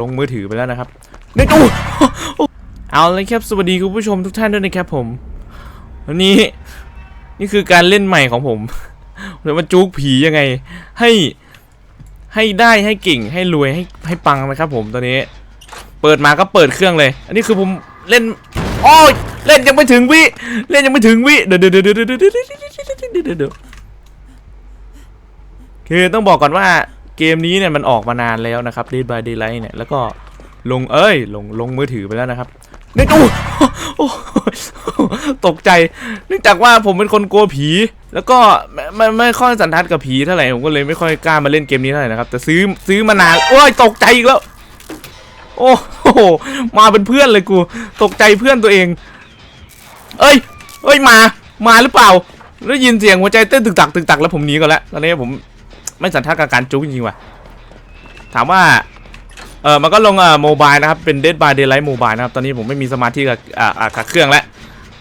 ลงมือถือไปแล้วนะครับเด็กโอ้เอาเลยครับสวัสดีคุณผู้ชมทุกท่านด้วยนะครับผม วันนี้นี่คือการเล่นใหม่ของผมเดี๋ยวมาจุกผียังไง ให้ให้ได้ให้เก่งให้รวยให้ให้ปังนะครับผมตอนนี้ เปิดมาก็เปิดเครื่องเลย อันนี้คือผมเล่นโอ้ยเล่นยังไม่ถึงวิเล่นยังไม่ถึงวิเดี๋ยวเดี๋ยวเดี๋ยวเดี๋ยวเดี๋ยวเดี๋ยวคือต้องบอกก่อนว่า เกมนี้เนี่ยมันออกมานานแล้วนะครับ Dead by Daylight เนี่ยแล้วก็ลงเอ้ยลงลงมือถือไปแล้วนะครับเนี่โอ้โตกใจเนื่องจากว่าผมเป็นคนกลัวผี แล้วก็ไม่ไม่ค่อยสันทัดกับผีเท่าไหร่ผมก็เลยไม่ค่อยกล้ามาเล่นเกมนี้เท่าไหร่นะครับแต่ซื้อซื้อมานานโอ้ยตกใจอีกแล้ว โอ้โหมาเป็นเพื่อนเลยกู ตกใจเพื่อนตัวเอง เอ้ยเอ้ยมามาหรือเปล่าได้ยินเสียงหัวใจเต้นตึกตักตึกตักแล้วผมหนีก่อนแล้วตอนนี้ผม ไม่สันทัดกับการจุกจริงๆว่ะ ถามว่าเออมันก็ลงเอ่อโมบายนะครับ เป็น Dead by Daylight Mobile นะครับ ตอนนี้ผมไม่มีสมาธิกับอ่ากับเครื่องแล้ว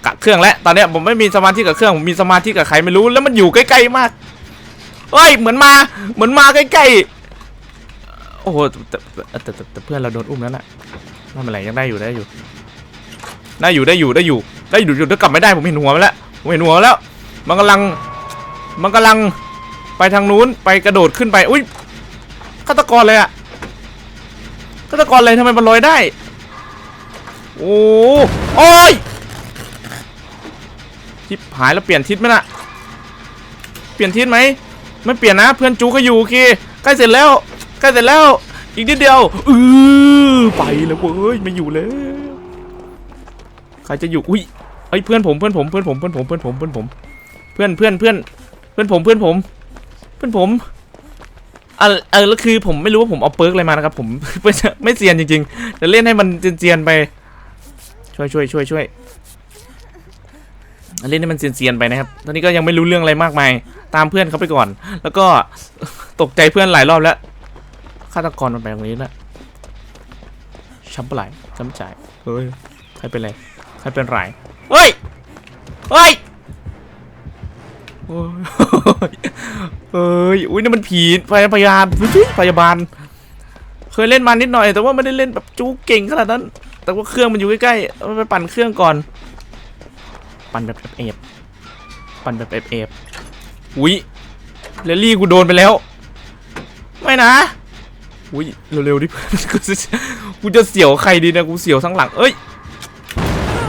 กับเครื่องแล้วตอนนี้ผมไม่มีสมาธิกับเครื่อง ผมมีสมาธิกับใครไม่รู้ แล้วมันอยู่ใกล้ๆมากเฮ้ย เหมือนมา เหมือนมาใกล้ๆ โอ้โหแต่แต่แต่เพื่อนเราโดนอุ้มแล้วน่ะไม่เป็นไรยังได้อยู่ได้อยู่ ได้อยู่ได้อยู่ได้อยู่ ได้อยู่อยู่ถ้ากลับไม่ได้ผมเห็นหัวมันแล้ว ผมเห็นหัวแล้ว มันกำลัง มันกำลัง ไปทางนู้นไปกระโดดขึ้นไปอุ้ยฆาตกรเลยอะฆาตกรเลยทำไมมันลอยได้ โอ้โอ้ยทิศหายแล้วเปลี่ยนทิศไหมน่ะ เปลี่ยนทิศไหมไม่เปลี่ยนนะเพื่อนจูก็อยู่โอเคใกล้เสร็จแล้วใกล้เสร็จแล้ว อีกนิดเดียวอือไปแล้วเว้ยไม่อยู่แล้วใครจะอยู่อุ้ยเอ้ยเพื่อนผมเพื่อนผมเพื่อนผมเพื่อนผมเพื่อนผมเพื่อนผมเพื่อนเพื่อนเพื่อนเพื่อนผมเพื่อนผม เพื่อนผมอะเออแล้วคือผมไม่รู้ว่าผมเอาเปิร์กอะไรมานะครับ ผมไม่ไม่เซียนจริงๆจะเล่นให้มันเซียนๆไป ช่วยช่วยช่วยช่วยเล่นให้มันเซียนๆไปนะครับ ตอนนี้ก็ยังไม่รู้เรื่องอะไรมากมาย ตามเพื่อนเขาไปก่อน แล้วก็ตกใจเพื่อนหลายรอบแล้วฆาตกรมันไปตรงนี้แล้วช้ำปลายช้ำใจเฮ้ยใครเป็นไรใครเป็นไรเฮ้ยเฮ้ย เอ้ย อุ้ยนี่มันผีพยาพยาบาลอุ๊ยพยาบาล เคยเล่นมานิดหน่อย แต่ว่าไม่ได้เล่นแบบจู๊เก่งขนาดนั้น แต่ว่าเครื่องมันอยู่ใกล้ๆเอาไปปั่นเครื่องก่อน ปั่นแบบเอฟปั่นแบบเอฟเอฟอุ้ยเลลี่กูโดนไปแล้ว ไม่นะ อุ้ยเร็วๆดิกูจะกูจะเสียวใครดีนะกูเสียวทั้งหลัง เอ้ย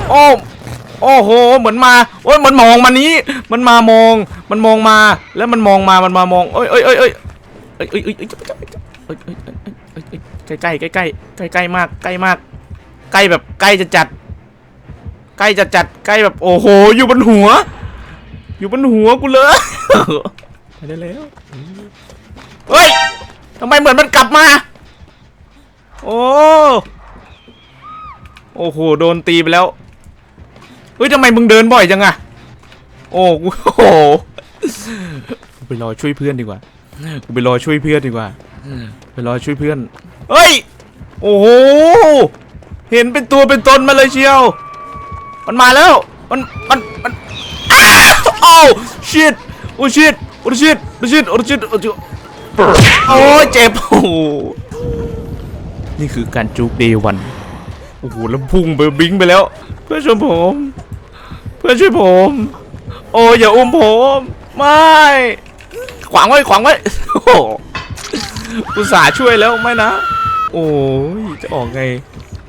โอ้ โอ้โห เหมือนมาโอ้ยมันมองมานี้ มันมามอง มันมองมา แล้วมันมองมา มันมามองเอ้ยเอ้ยเอ้ยเอ้ยเอ้ยเอ้ยเอ้ยเอ้ยใกล้ใกล้ใกล้ใกล้ใกล้ใกล้มาก ใกล้มาก ใกล้แบบใกล้จะจัด ใกล้จะจัด ใกล้แบบโอ้โห อยู่บนหัว อยู่บนหัวกูเลยไปได้แล้ว เฮ้ยทำไมเหมือนมันกลับมา โอ้ โอ้โห โดนตีไปแล้ว เฮ้ยทำไมมึงเดินบ่อยจังอะโอ้โหกูไปรอช่วยเพื่อนดีกว่ากูไปรอช่วยเพื่อนดีกว่าไปรอช่วยเพื่อนเฮ้ยโอ้โหเห็นเป็นตัวเป็นตนมาเลยเชียว มันมาแล้ว มัน มัน มันอ้าวโอ้ชิตโอ้ชิตโอ้ชิตโอ้ชิตโอ้ชิตโอ้ชิตโอ้เจ็บโอ้โหนี่คือการจูกเดวัน โอ้โห แล้วพุ่งไปบิงไปแล้ว เพื่อนช่วยผม เพื่อนช่วยผม โอ้ยอย่าอุ้มผม ไม่ ขวางไว้ขวางไว้โอ้อุตส่าห์ช่วยแล้วไม่นะ โอ้ยจะออกไง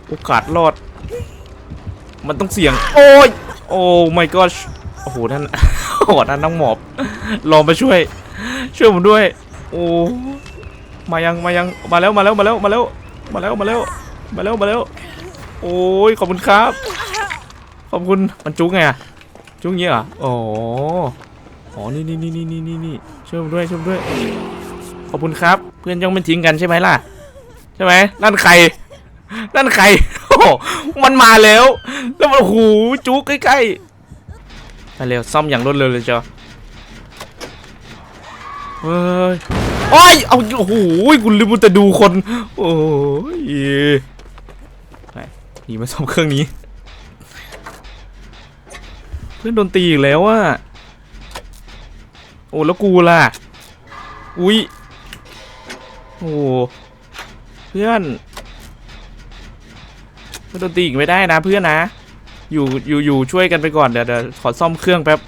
โอกาสรอด มันต้องเสี่ยง โอ้ย โอ้ my god โอ้โหนั่นโอ้โหนั่นน้องหมอบ ลองไปช่วย ช่วยผมด้วย โอ้มายังมายังมาแล้วมาแล้วมาแล้วมาแล้วมาแล้วมาแล้วมาแล้วมาแล้ว โอ้ยขอบคุณครับ ขอบคุณมันจุกไงอะจุกเงี้ยเหรออ๋ออ๋อนี่นี่นี่นี่นี่นี่นี่ช่วยผมด้วยช่วยผมด้วย ขอบคุณครับ เพื่อนยังไม่ทิ้งกันใช่ไหมล่ะ ใช่ไหมนั่นใคร นั่นใครโอ้มันมาแล้ว แล้วมันโอ้โหจุกใกล้ๆไปเร็วซ่อมอย่างรวดเร็วเลยจ้ะเฮ้ยโอ้ยเอาโอ้โหกูลืมแต่ดูคน โอ้ยหนีมาซ่อมเครื่องนี้ เพื่อนโดนตีอีกแล้วอะโอ้แล้วกูล่ะ อุ้ยโอ้เพื่อนไม่โดนตีอีกไม่ได้นะเพื่อนนะ อยู่อยู่อยู่ช่วยกันไปก่อนเดี๋ยวเดี๋ยวขอซ่อมเครื่องแป๊บ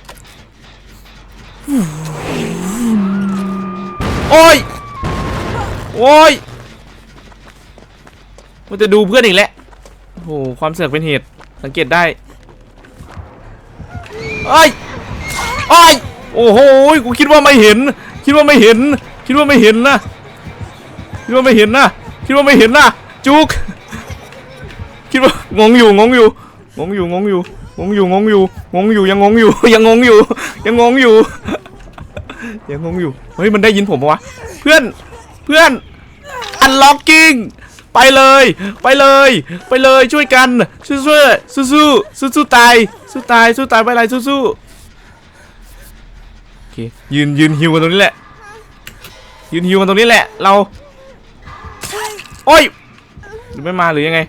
โอ้ย โอ้ย มันจะดูเพื่อนอีกแล้วโอ้โหความเสือกเป็นเหตุสังเกตได้ เอ้ยเอ้โอ้โหกูคิดว่าไม่เห็น คิดว่าไม่เห็น คิดว่าไม่เห็นนะคิดว่าไม่เห็นนะคิดว่าไม่เห็นนะจุกคิดว่างงอยู่งงอยู่งงอยู่งงอยู่งงอยู่งงอยู่งงอยู่ยังงงอยู่ยังงงอยู่ยังงงอยู่ยังงงอยู่เฮ้ยมันได้ยินผมปะวะเพื่อนเพื่อนอันล็อกกิ้ง ไปเลย ไปเลย ไปเลยช่วยกันสู้สู้สู้สู้สู้สู้ตายสู้ตายสู้ตายไปอะไรสู้สู้โอเคยืนยืนฮิวกันตรงนี้แหละ ยืนฮิวกันตรงนี้แหละ เราโอ้ยไม่มาหรือยังไง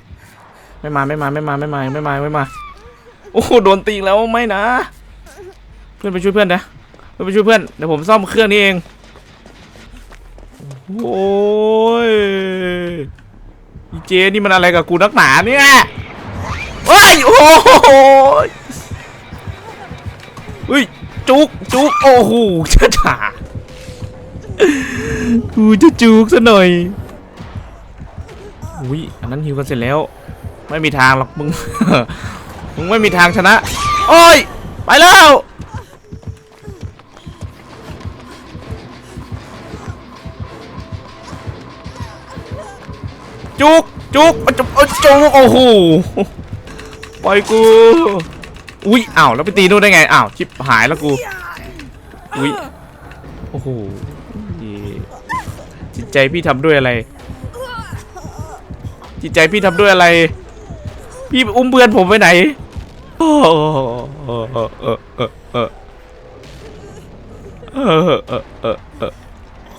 ไม่มาไม่มาไม่มาไม่มาไม่มาไม่มาโอ้โหโดนตีแล้วไม่นะ เพื่อนไปช่วยเพื่อนนะเพื่อนไปช่วยเพื่อนเดี๋ยวผมซ่อมเครื่องนี้เองโอ้ย อีเจนี่มันอะไรกับกูนักหนาเนี่ยเฮ้ยโอ้โหเฮ้ยจุกจุกโอ้โหช้าช้ากูจะจุกซะหน่อยอุ้ยอันนั้นฮิวกันเสร็จแล้ว ไม่มีทางหรอกมึง มึงไม่มีทางชนะ โอ้ย ไปแล้ว จุกจุกจุกจุกโอ้โหปล่อยกูอุ้ยอ้าวแล้วไปตีนู่นได้ไงอ้าวชิบหายแล้วกูอุ้ยโอ้โหจิตใจพี่ทำด้วยอะไร จิตใจพี่ทำด้วยอะไร พี่อุ้มเบือนผมไปไหนโอ้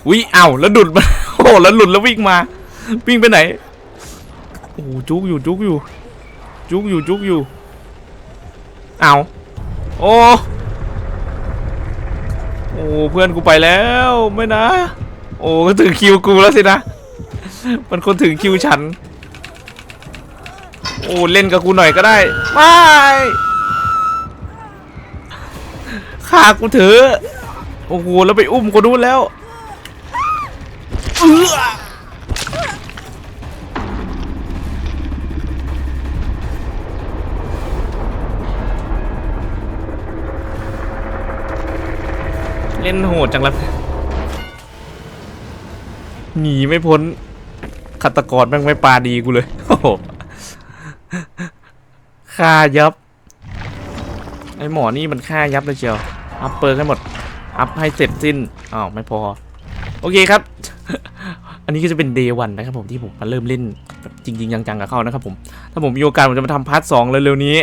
อุ้ยอ้าวแล้วหลุดมาโอ้แล้วหลุดแล้ววิ่งมา วิ่งไปไหน โอ้จุกอยู่จุกอยู่ จุกอยู่จุกอยู่เอาโอ้โอ้เพื่อนกูไปแล้วไม่นะ โอ้ก็ถึงคิวกูแล้วสินะ มันคนถึงคิวฉัน โอ้เล่นกับกูหน่อยก็ได้ไม่ฆ่ากูเถอะโอ้โหแล้วไปอุ้มคนนู้นแล้วเออ เล่นโหดจังละหนีไม่พ้นฆาตกรแม่งไม่ปาดีกูเลยโอ้โหฆ่ายับ ไอหมอนี่มันฆ่ายับเลยเชียว อัพเปิร์ให้หมด อัพให้เสร็จสิ้นอ้าวไม่พอ โอเคครับ อันนี้ก็จะเป็นเดย์วันนะครับผมที่ผมมาเริ่มเล่นแบบจริง ๆ จังๆกับเขานะครับผม ถ้าผมมีโอกาสผมจะมาทำพาร์ทสองเร็วๆนี้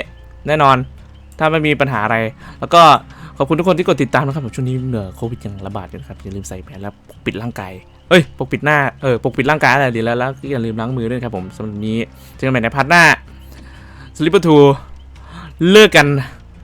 แน่นอน ถ้าไม่มีปัญหาอะไร แล้วก็ ขอบคุณทุกคนที่กดติดตามนะครับช่วงนี้เหนือโควิดยังระบาดอยู่นะครับอย่าลืมใส่แผนและปกปิดร่างกายเอ้ยปกปิดหน้าเออปกปิดร่างกายอะไรดีแล้วแล้วก็อย่าลืมล้างมือด้วยครับผมสำหรับนนี้เจอกันใหม่ในพาร์ทหน้าสลิปเปอร์ทูเลิกกัน